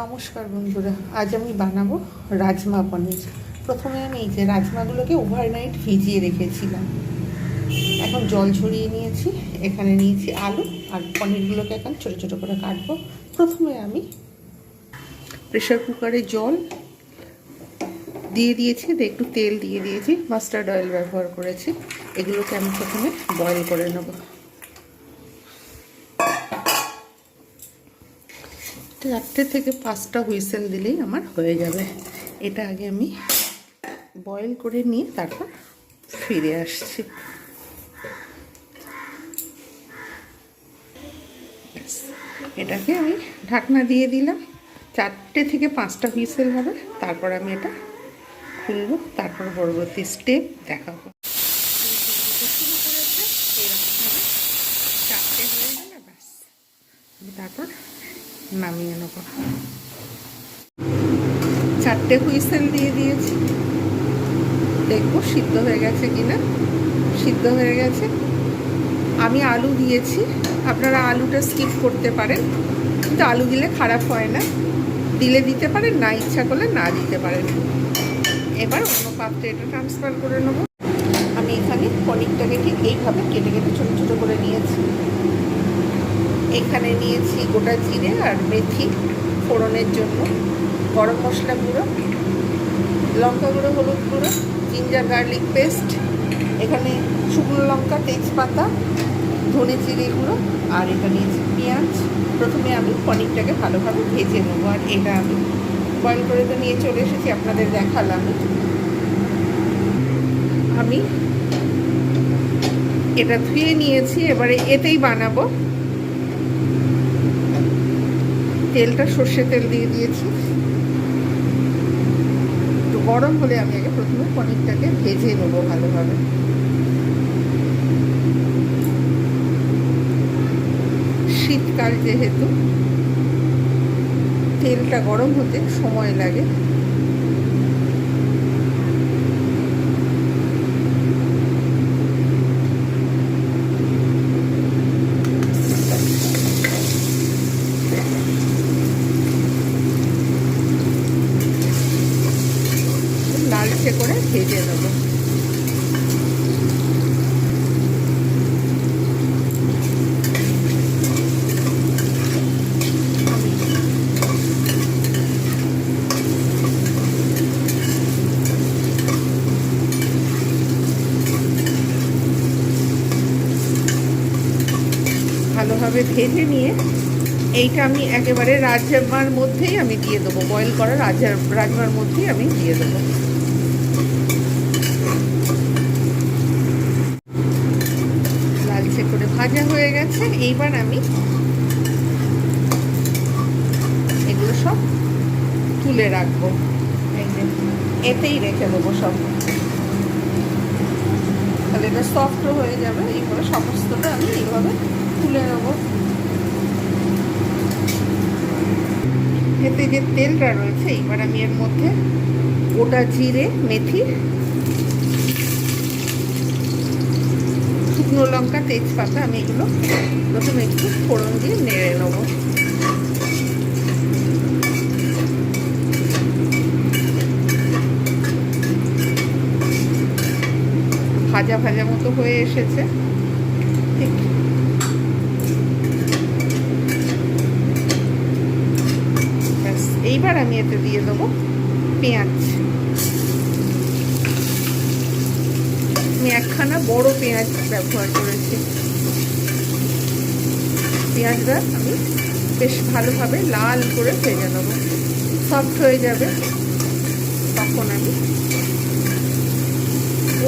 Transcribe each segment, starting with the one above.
নমস্কার বন্ধুরা, আজ আমি বানাবো রাজমা পনির। প্রথমে আমি এই যে রাজমাগুলোকে ওভারনাইট ভিজিয়ে রেখেছিলাম। এখন জল ঝরিয়ে নিয়েছি, এখানে নিয়েছি আলু আর পনিরগুলোকে এখন ছোটো ছোটো করে কাটবো। প্রথমে আমি প্রেশার কুকারে জল দিয়ে দিয়েছি দিয়ে একটু তেল দিয়ে দিয়েছি। মাস্টার্ড অয়েল ব্যবহার করেছি, এগুলোকে আমি প্রথমে বয়েল করে নেব। চারটে থেকে পাঁচটা হুইসেল দিলেই আমার হয়ে যাবে। এটা আগে আমি বয়েল করে নিয়ে তারপর ফিরে আসছি। এটাকে আমি ঢাকনা দিয়ে দিলাম। চারটে থেকে পাঁচটা হুইসেল হবে। তারপর আমি এটা খুলবো, তারপর পরবর্তী স্টেপ দেখাবো। তারপর নামিয়ে নেব। চারটে হুইসেল দিয়ে দিয়েছি। দেখব সিদ্ধ হয়ে গেছে কিনা। সিদ্ধ হয়ে গেছে। আমি আলু দিয়েছি। আপনারা আলুটা স্কিপ করতে পারেন। কিন্তু আলু দিলে খারাপ হয় না। দিলে দিতে পারেন, না ইচ্ছা করলে না দিতে পারেন। এবার অন্য পাত্রে এটা ট্রান্সফার করে নেব। আমি এখানে পনিরটাকে ঠিক এইভাবে কেটে কেটে ছোটো ছোটো করে নিয়েছি। এখানে নিয়েছি গোটা জিরে আর মেথি ফোড়নের জন্য। গরম মশলা গুঁড়ো, লঙ্কা গুঁড়ো, হলুদ গুঁড়ো জিঞ্জার গার্লিক পেস্ট এখানে শুকনো লঙ্কা, তেজপাতা, ধনে জিরে গুঁড়ো, আর এটা নিয়েছি পেঁয়াজ। প্রথমে আমি পনিরটাকে ভালোভাবে ভেজে নেব, আর এটা আমি বয়েল করে তো নিয়ে চলে এসেছি, আপনাদের দেখালাম। আমি এটা ধুয়ে নিয়েছি, এবারে এতেই বানাবো। তেলটা সর্ষে তেল দিয়ে দিয়েছি। একটু গরম হলে আমি আগে প্রথমে পনিরটাকে ভেজে নেব ভালোভাবে। শীতকাল যেহেতু, তেলটা গরম হতে সময় লাগে লালচে করে ভেজে নেব ভালোভাবে ভেজে নিয়ে এইটা আমি একেবারে রাজমার মধ্যেই আমি দিয়ে দেবো। বয়েল করা রাজা, রাজমার মধ্যেই আমি দিয়ে দেবো। লালচে করে ভাজা হয়ে গেছে। এইবার আমি এগুলো সব তুলে রাখব। এতেই রেখে দেবো সব। তাহলে এটা সফটও হয়ে যাবে। এইভাবে সমস্তটা আমি এইভাবে এতে যে তেলটা রয়েছে এইবার আমি এর মধ্যে গোটা জিরে, মেথি, শুকনো লঙ্কা, তেজপাতা, আমি এগুলো প্রথমে একটু ফোড়ন দিয়ে নেড়ে নেব। ভাজা ভাজা মতো হয়ে এসেছে। ঠিক ব্যাস এইবার আমি এতে দিয়ে দেবো পেঁয়াজ। আমি একখানা বড় পেঁয়াজ ব্যবহার করেছি। পেঁয়াজটা আমি বেশ ভালোভাবে লাল করে ভেজে নেব। সফট হয়ে যাবে। তখন আমি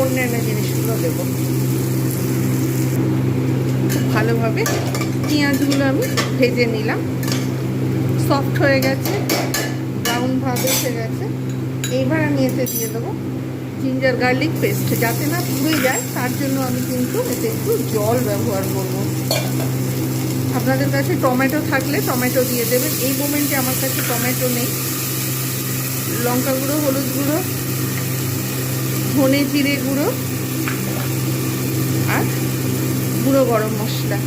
অন্যান্য জিনিসগুলো দেবো। ভালোভাবে পেঁয়াজগুলো আমি ভেজে নিলাম। সফট হয়ে গেছে। ভাব এসে গেছে। এইবার আমি এতে দিয়ে দেবো জিঞ্জার গার্লিক পেস্ট যাতে না পুড়ে যায়, তার জন্য আমি কিন্তু এতে একটু জল ব্যবহার করব। আপনাদের কাছে টমেটো থাকলে টমেটো দিয়ে দেবেন। এই মোমেন্টে আমার কাছে টমেটো নেই। লঙ্কা গুঁড়ো, হলুদ গুঁড়ো, ধনে জিরে গুঁড়ো আর গুঁড়ো গরম মশলা।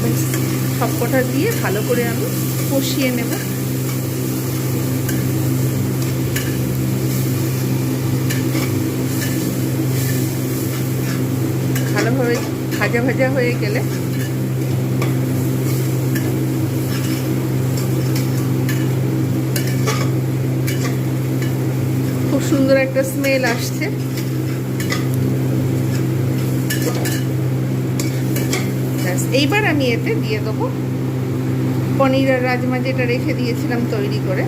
ব্যাস, সবকটা দিয়ে ভালো করে আমি কষিয়ে নেব। ভাজা ভাজা হয়ে গেলে খুব সুন্দর একটা স্মেল আসছে। এইবার আমি এতে দিয়ে দেবো পনির আর রাজমা যেটা রেখে দিয়েছিলাম তৈরি করে।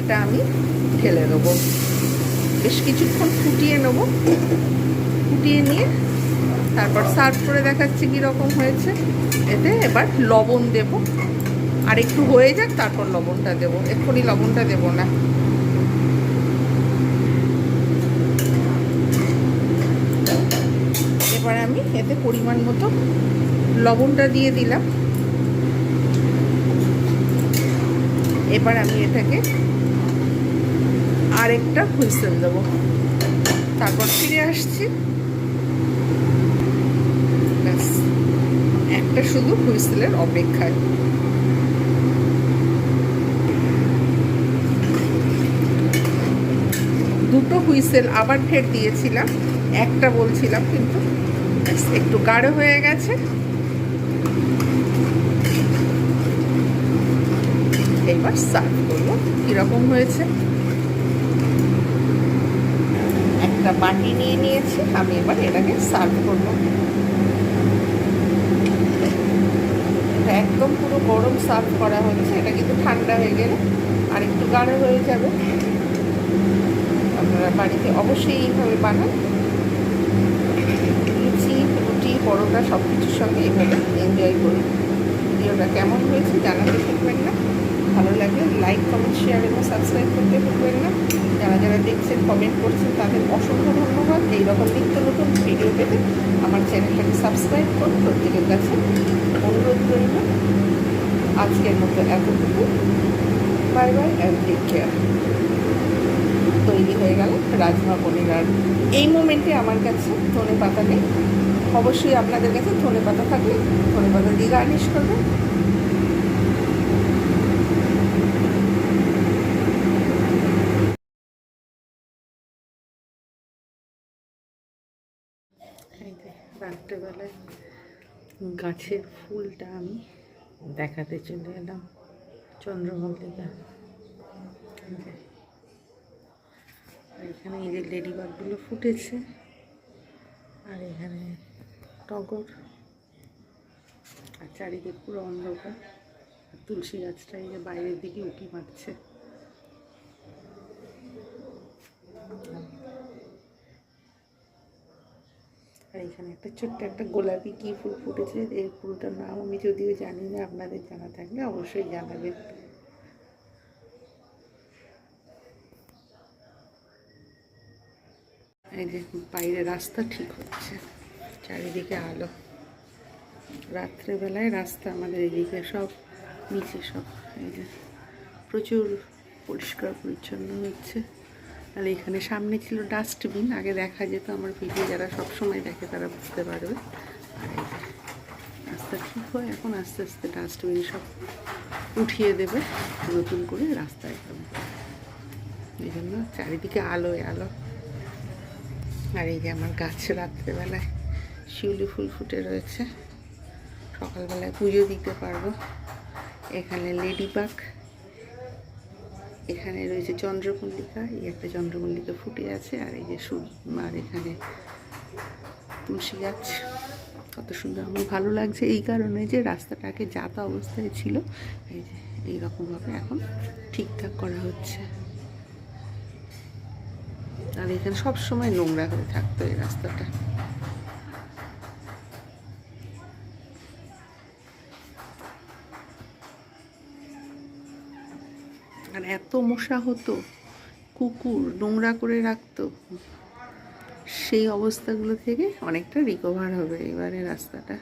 এটা আমি ঢেলে দেবো। বেশ কিছুক্ষণ ফুটিয়ে নেব। ফুটিয়ে নিয়ে তারপর সার্ভ করে দেখাচ্ছি কীরকম হয়েছে। এতে এবার লবণ দেব। আর একটু হয়ে যাক, তারপর লবণটা দেবো। এক্ষুনি লবণটা দেবো না। এবার আমি এতে পরিমাণ মতো লবণটা দিয়ে দিলাম। এবার আমি এটাকে আরেকটা হুইসেল দেবো। তারপর ফিরে আসছি। ব্যাস, একটা শুধু হুইসেলের অপেক্ষায়। দুটো হুইসেল আবার ফের দিয়েছিলাম। একটা বলছিলাম, কিন্তু একটু গাঢ় হয়ে গেছে। এবার সার্ভ করব। কীরকম হয়েছে? একটা বাটি নিয়ে নিয়েছি, আমি এবার এটাকে সার্ভ করব। এটা একদম পুরো গরম সার্ভ করা হচ্ছে এটা কিন্তু ঠান্ডা হয়ে গেলে আর একটু গাঢ় হয়ে যাবে। আপনারা বাড়িতে অবশ্যই এইভাবে বানান। লুচি, রুটি, পরোটা সব কিছুর সঙ্গে এইভাবে এনজয় করুন। ভিডিওটা কেমন হয়েছে জানাতে শিখবেন না। ভালো লাগলে লাইক কমেন্ট শেয়ার এবং সাবস্ক্রাইব করতে ভুলবেন না। যারা যারা দেখছেন কমেন্ট করছেন, তাদের অসংখ্য ধন্যবাদ। এইরকম নিত্য নতুন ভিডিও পেতে আমার চ্যানেলটাকে সাবস্ক্রাইব করুন প্রত্যেকের কাছে। অনুরোধ রইল, আজকের মতো এতটুকু। Bye bye and take care তৈরি হয়ে গেল রাজমা পনির আর এই মোমেন্টে আমার কাছে ধনে পাতা নেই। অবশ্যই আপনাদের কাছে ধনে পাতা থাকলে ধনে পাতা দিয়ে গার্নিশ করবেন এই যে রাত্রেবেলায় গাছের ফুলটা আমি দেখাতে চলে এলাম চন্দ্রমল্লিকা এখানে এই যে লেডি বাগগুলো ফুটেছে, আর এখানে টগর, আর চারিদিক পুরো অন্ধকার। আর তুলসী গাছটা এই যে বাইরের দিকে উঁকি মারছে। আর এখানে একটা ছোট্ট একটা গোলাপি কি ফুল ফুটেছে? এই ফুলটার নাম আমি যদিও জানি না, আপনাদের জানা থাকলে অবশ্যই জানাবেন। এই যে বাইরে রাস্তা ঠিক হচ্ছে, চারিদিকে আলো। রাত্রেবেলায় রাস্তা আমাদের এদিকে সব নিচে সব, এই যে প্রচুর পরিষ্কার পরিচ্ছন্ন হচ্ছে। আর এখানে সামনে ছিল ডাস্টবিন, আগে দেখা যেত আমার ভিডিও যারা সব সময় দেখে তারা বুঝতে পারবে। রাস্তা ঠিক হয়? এখন আস্তে আস্তে ডাস্টবিন সব উঠিয়ে দেবে, নতুন করে রাস্তা একদম এই জন্য চারিদিকে আলোয় আলো। আর এই যে আমার গাছ রাত্রেবেলায় শিউলি ফুল ফুটে রয়েছে। সকালবেলায় পুজো দিতে পারব। এখানে লেডি লেডিবাগ এখানে রয়েছে চন্দ্রমল্লিকা, এই একটা চন্দ্রমল্লিকা ফুটে আছে, আর এই যে আর এখানে তুলসী গাছ। কত সুন্দর, আমার ভালো লাগছে এই কারণে যে রাস্তাটাকে যাতা অবস্থায় ছিল, এই যে এইরকমভাবে এখন ঠিকঠাক করা হচ্ছে। আর এখানে সবসময় নোংরা হয়ে থাকতো এই রাস্তাটা। আর এত মশা হতো, কুকুর নোংরা করে রাখতো, সেই অবস্থাগুলো থেকে অনেকটা রিকভার হবে এবারে রাস্তাটা।